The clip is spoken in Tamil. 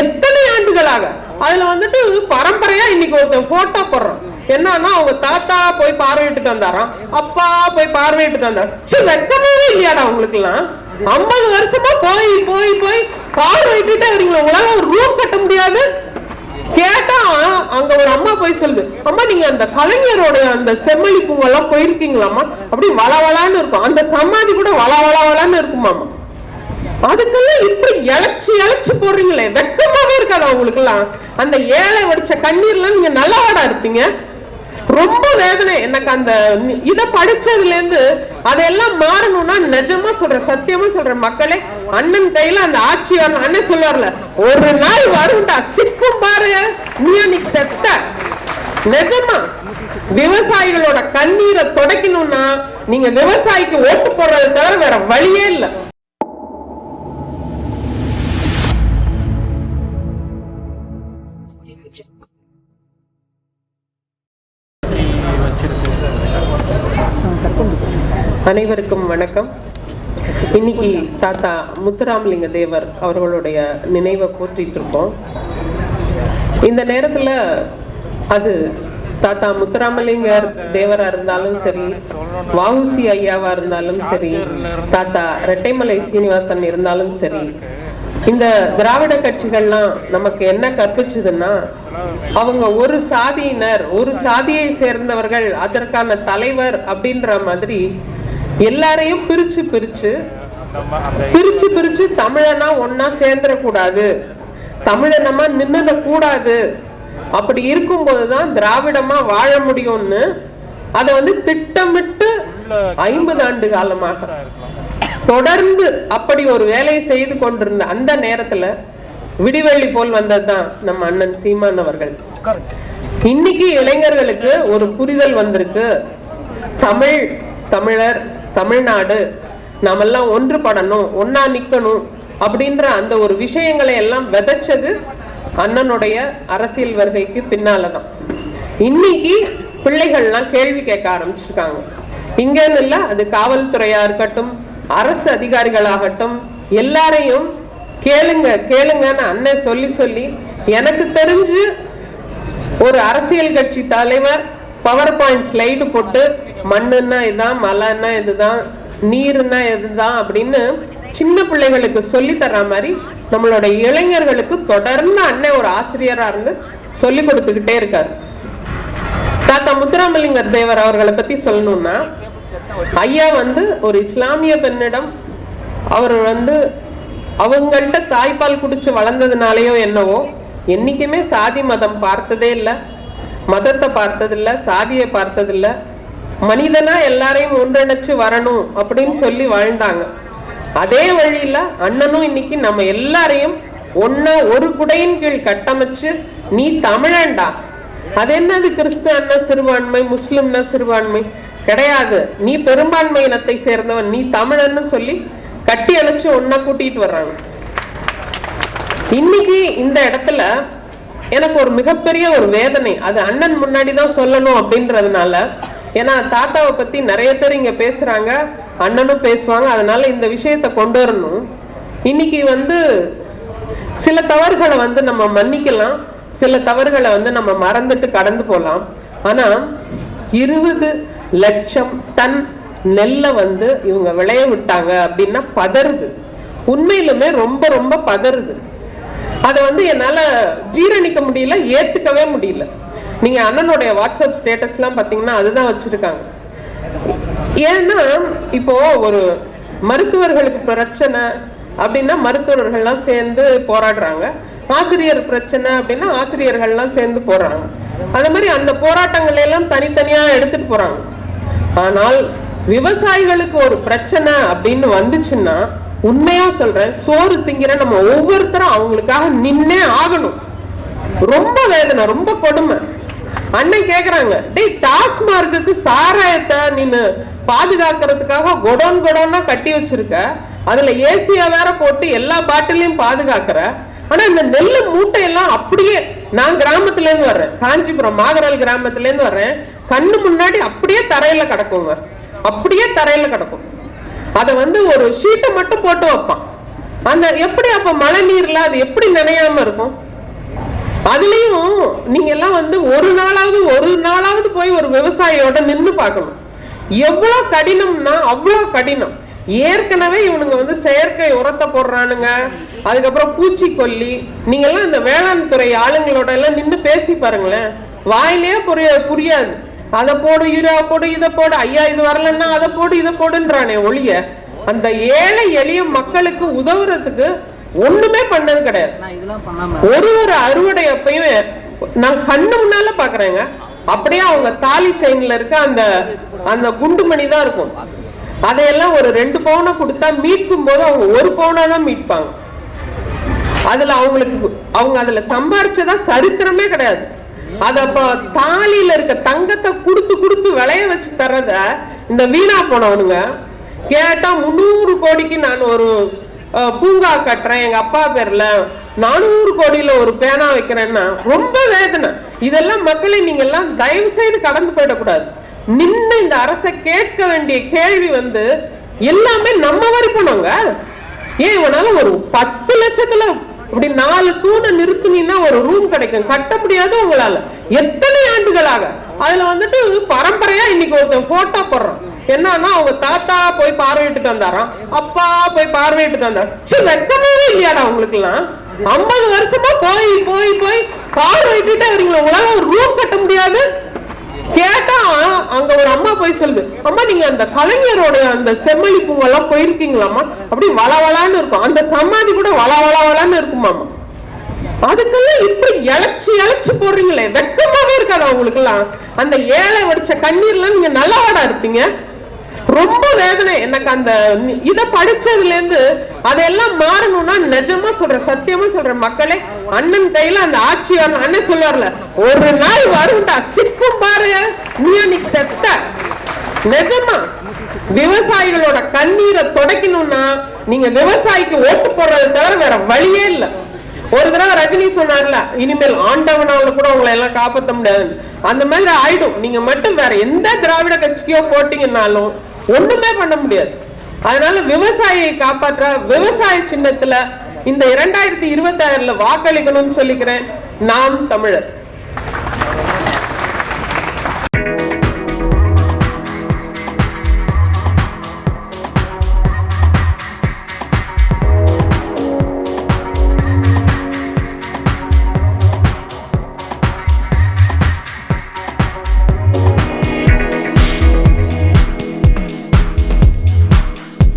எத்தனை ஆண்டுகளாக? அதுல வந்துட்டு பரம்பரையா இன்னைக்கு ஒருத்தன் போட்டோ போடுறான். என்னன்னா அவங்க தாத்தா போய் பார்வையிட்டுட்டு வந்தாராம். அப்பா போய் பார்வையிட்டு வந்தாராம் சரி வெக்கமாவே இல்லையாடா உங்களுக்கு எல்லாம் ஐம்பது வருஷமா போய் போய் போய் பார்வையிட்டு வரீங்களா உங்களால ஒரு ரூம் கட்ட முடியாது? கேட்டா அங்க ஒரு அம்மா போய் சொல்லுது அம்மா நீங்க அந்த கலைஞரோட அந்த செம்மொழி பூவெல்லாம் போயிருக்கீங்களாம்மா? அப்படி வளவளான்னு இருக்கும். அந்த சமாதி கூட வள வளவளான்னு இருக்குமாமா அதுக்கெல்லாம் இப்படி இழைச்சி இழைச்சி போடுறீங்களே? வெட்கமாவே இருக்காதா உங்களுக்குலாம் அந்த ஏழை வடிச்ச கண்ணீர்லாம் நீங்க நல்லவாடா இருப்பீங்க. ரொம்ப வேதனை. எனக்கு அந்த இதை படிச்சதுல இருந்து அதெல்லாம் மாறணும்னா நிஜமா சொல்றேன் சத்தியமா சொல்றேன் மக்களே. அண்ணன் கையில அந்த ஆட்சி அண்ணன் சொல்லுவார்ல ஒரு நாள் வரும்டா சிக்கும் பாரு. நீ அன்னைக்கு செத்த. நிஜமா. விவசாயிகளோட கண்ணீரை தொடக்கணும்னா நீங்க விவசாயிக்கு ஓட்டு போடுறது தவிர வேற வழியே இல்லை. அனைவருக்கும் வணக்கம். இன்னைக்கு தாத்தா முத்துராமலிங்க தேவர் அவர்களுடைய நினைவை போற்றிட்டு இருக்கோம் இந்த நேரத்துல அது தாத்தா முத்துராமலிங்கர் தேவரா இருந்தாலும் சரி வஉசி ஐயாவா இருந்தாலும் சரி தாத்தா ரெட்டைமலை சீனிவாசன் இருந்தாலும் சரி இந்த திராவிட கட்சிகள்லாம் நமக்கு என்ன கற்பிச்சதுன்னா அவங்க ஒரு சாதியினர் ஒரு சாதியை சேர்ந்தவர்கள் அதற்கான தலைவர் அப்படின்ற மாதிரி எல்லாரையும் பிரிச்சு பிரிச்சு பிரிச்சு பிரிச்சு தமிழனா ஒன்னா சேர்ந்துடக்கூடாது. தமிழனமா நின்னுட கூடாது அப்படி இருக்கும்போதுதான் திராவிடமா வாழ முடியும்னு அதை வந்து திட்டமிட்டு ஐம்பது ஆண்டு காலமாக தொடர்ந்து அப்படி ஒரு வேலையை செய்து கொண்டிருந்த அந்த நேரத்துல விடிவெள்ளி போல் வந்ததுதான் நம்ம அண்ணன் சீமான் அவர்கள். இன்னைக்கு இளைஞர்களுக்கு ஒரு புரிதல் வந்திருக்கு. தமிழ் தமிழர் தமிழ்நாடு. நாமெல்லாம் ஒன்றுபடணும் ஒன்னா நிற்கணும் அப்படின்ற அந்த ஒரு விஷயங்களை எல்லாம் விதைச்சது அண்ணனுடைய அரசியல் வருகைக்கு பின்னாலதான். இன்னைக்கு பிள்ளைகள்லாம் கேள்வி கேட்க ஆரம்பிச்சிருக்காங்க. இங்கன்னு இல்லை அது காவல்துறையா இருக்கட்டும் அரசு அதிகாரிகளாகட்டும் எல்லாரையும் கேளுங்க கேளுங்கன்னு அண்ணன் சொல்லி சொல்லி எனக்கு தெரிஞ்சு ஒரு அரசியல் கட்சி தலைவர் பவர் பாயிண்ட் ஸ்லைடு போட்டு மண்ணுன்னா இதுதான் மலைன்னா இதுதான் நீர்னா இதுதான் அப்படின்னு சின்ன பிள்ளைகளுக்கு சொல்லி தர்ற மாதிரி நம்மளோட இளைஞர்களுக்கு தொடர்ந்து அண்ணன் ஒரு ஆசிரியரா இருந்து சொல்லி கொடுத்துக்கிட்டே இருக்காரு. தாத்தா முத்துராமலிங்கர் தேவர் அவர்களை பத்தி சொல்லணும்னா ஐயா வந்து ஒரு இஸ்லாமிய பெண்ணிடம் அவர் வந்து அவங்கள்ட்ட தாய்ப்பால் குடிச்சு வளர்ந்ததுனாலேயோ என்னவோ என்னைக்குமே சாதி மதம் பார்த்ததே இல்லை மதத்தை பார்த்ததில்ல சாதியை பார்த்ததில்ல மனிதனா எல்லாரையும் ஒன்றிணைச்சு வரணும் அப்படின்னு சொல்லி வாழ்ந்தாங்க. அதே வழியில அண்ணனும் இன்னைக்கு நம்ம எல்லாரையும் ஒன்ன ஒரு குடையின் கீழ் கட்டமைச்சு நீ தமிழன்டா. அது என்னது கிறிஸ்துவன்னா சிறுபான்மை முஸ்லிம்னா சிறுபான்மை? கிடையாது. நீ பெரும்பான்மை இனத்தை சேர்ந்தவன் நீ தமிழன்னு சொல்லி கட்டி அணைச்சு ஒன்னா கூட்டிட்டு வர்றாங்க. இன்னைக்கு இந்த இடத்துல எனக்கு ஒரு மிகப்பெரிய ஒரு வேதனை. அது அண்ணன் முன்னாடி தான் சொல்லணும் அப்படின்றதுனால ஏன்னா தாத்தாவை பத்தி நிறைய பேர் இங்க பேசுறாங்க அண்ணனும் பேசுவாங்க அதனால இந்த விஷயத்தை கொண்டு வரணும். இன்னைக்கு வந்து சில தவறுகளை வந்து நம்ம மன்னிக்கலாம் சில தவறுகளை வந்து நம்ம மறந்துட்டு கடந்து போகலாம். ஆனா இருபது லட்சம் டன் நெல்லை வந்து இவங்க விளைய விட்டாங்க அப்படின்னா பதறுது. உண்மையிலுமே ரொம்ப ரொம்ப பதறுது. அதை வந்து என்னால் ஜீரணிக்க முடியல ஏற்றுக்கவே முடியல. நீங்கள் அண்ணனுடைய வாட்ஸ்அப் ஸ்டேட்டஸ்லாம் பார்த்தீங்கன்னா அதுதான் வச்சுருக்காங்க. ஏன்னா இப்போ ஒரு மருத்துவர்களுக்கு பிரச்சனை அப்படின்னா மருத்துவர்கள்லாம் சேர்ந்து போராடுறாங்க. ஆசிரியர் பிரச்சனை அப்படின்னா ஆசிரியர்கள்லாம் சேர்ந்து போடுறாங்க அந்த மாதிரி அந்த போராட்டங்களை எல்லாம் தனித்தனியாக எடுத்துட்டு போறாங்க. ஆனால் விவசாயிகளுக்கு ஒரு பிரச்சனை அப்படின்னு வந்துச்சுன்னா உண்மையா சொல்றேன் சோறு திங்கிற நம்ம ஒவ்வொருத்தரும் அவங்களுக்காக நின்னே ஆகணும். ரொம்ப வேதனை ரொம்ப கொடுமை. அண்ணன் கேக்குறாங்க டேய் டாஸ்மார்க்கு சாராயத்தை நீனு பாதுகாக்கிறதுக்காக கொடோன் கொடோன்னா கட்டி வச்சிருக்க. அதுல ஏசியா வேற போட்டு எல்லா பாட்டிலையும் பாதுகாக்கிற. ஆனா இந்த நெல்லு மூட்டையெல்லாம் அப்படியே நான் கிராமத்துல இருந்து வர்றேன். காஞ்சிபுரம் மாகரால் கிராமத்துல இருந்து வர்றேன். கண்ணு முன்னாடி அப்படியே தரையில கிடக்குங்க. அப்படியே தரையில கிடக்கும். அதை வந்து ஒரு ஷீட்டை மட்டும் போட்டு வைப்பான். அந்த எப்படி அப்ப மழை நீர்ல அது எப்படி நனையாம இருக்கும்? அதுலேயும் நீங்க எல்லாம் வந்து ஒரு நாளாவது ஒரு நாளாவது போய் ஒரு விவசாயியோட நின்று பார்க்கணும். எவ்வளோ கடினம்னா அவ்வளோ கடினம். ஏற்கனவே இவனுங்க வந்து செயற்கை உரத்தை போடுறானுங்க. அதுக்கப்புறம் பூச்சிக்கொல்லி. நீங்கெல்லாம் இந்த வேளாண் துறை ஆளுங்களோட எல்லாம் நின்று பேசி பாருங்களேன். வாயிலே புரிய புரியாது. அதை போடு யூரியா போடு இதை போடு. ஐயா இது வரலன்னா அதை போடு இதை போடுன்றானே ஒழிய அந்த ஏழை எளிய மக்களுக்கு உதவுறதுக்கு ஒண்ணுமே பண்ணது கிடையாது. ஒரு ஒரு அறுவடை அப்பயுமே நான் கண்ணு முன்னால பாக்குறேங்க. அப்படியே அவங்க தாலி செயின்ல இருக்க அந்த அந்த குண்டுமணி தான் இருக்கும். அதையெல்லாம் ஒரு ரெண்டு பவுனை கொடுத்தா மீட்கும் போது அவங்க ஒரு பவுனா தான் மீட்பாங்க. அதுல அவங்களுக்கு அவங்க அதுல சம்பாரிச்சதா சரித்திரமே கிடையாது. அது அப்புறம் தாலியில இருக்க தங்கத்தை கொடுத்து கொடுத்து விளைய வச்சு தர்றத இந்த வீணா போனவனுங்க. கேட்டா முந்நூறு கோடிக்கு நான் ஒரு பூங்கா கட்டுறேன். எங்க அப்பா பேர்ல நானூறு கோடியில ஒரு பேனா வைக்கிறேன்னா ரொம்ப வேதனை. இதெல்லாம் மக்களை நீங்க எல்லாம் தயவு செய்து கடந்து போயிடக்கூடாது. நின்று இந்த அரசை கேட்க வேண்டிய கேள்வி வந்து எல்லாமே நம்ம வரி ஏன் இவனால ஒரு பத்து லட்சத்துல இப்படி நாலு தூணை நிறுத்தினீங்கன்னா ஒரு ரூம் கிடைக்கும். கட்ட முடியாது உங்களால. எத்தனை ஆண்டுகளாக? அதுல வந்துட்டு பரம்பரையா இன்னைக்கு ஒருத்தன் போட்டோ போடுறான். என்னன்னா அவங்க தாத்தா போய் பார்வையிட்டு வந்தாராம். அப்பா போய் பார்வையிட்டு வந்தாரு. சரி வெக்கமாவே இல்லையாடா உங்களுக்குலாம் ஐம்பது வருஷமா போய் போய் போய் பார்வையிட்டு வரீங்களா உங்களால ஒரு ரூம் கட்ட முடியாது? கேட்டா அங்க ஒரு அம்மா போய் சொல்லுது அம்மா நீங்க அந்த கலைஞரோட அந்த செம்மொழி பூவெல்லாம் போயிருக்கீங்களாம்மா? அப்படி வளவளான்னு இருக்கும். அந்த சமாதி கூட வள வளவளான்னு இருக்குமாமா அதுக்கெல்லாம் இப்படி இழைச்சி இழைச்சி போடுறீங்களே வெக்கமாவே இருக்காதா உங்களுக்கு எல்லாம் அந்த ஏழை வடிச்ச கண்ணீர்லாம் நீங்க நல்லவாடா இருப்பீங்க. ரொம்ப வேதனை. எனக்கு அந்த இதை படிச்சதுல இருந்து அதெல்லாம் மாறணும்னா நிஜமா சொல்றேன் சத்தியமா சொல்றேன் மக்களே. அண்ணன் கையில அந்த ஆட்சி வரணும். அண்ணன் சொல்லுவார்ல ஒரு நாள் வரும்டா சிக்கும் பாரு. நீ அன்னைக்கு செத்த. நிஜமா. விவசாயிகளோட கண்ணீரை தொடக்கணும்னா நீங்க விவசாயிக்கு ஓட்டு போடுறதை தவிர வேற வழியே இல்லை. ஒரு தடவை ரஜினி சொன்னார்ல இனிமேல் ஆண்டவனால கூட உங்களை எல்லாம் காப்பாற்ற முடியாது. அந்த மாதிரி ஆயிடும். நீங்க மட்டும் வேற எந்த திராவிட கட்சிக்கோ போட்டீங்கன்னாலும் ஒண்ணுமே பண்ண முடியாது. அதனால விவசாயியை காப்பாற்ற விவசாய சின்னத்துல இந்த இரண்டாயிரத்தி இருபத்தி ஆறுல வாக்களிக்கணும்னு சொல்லிக்கிறேன் நாம் தமிழர்.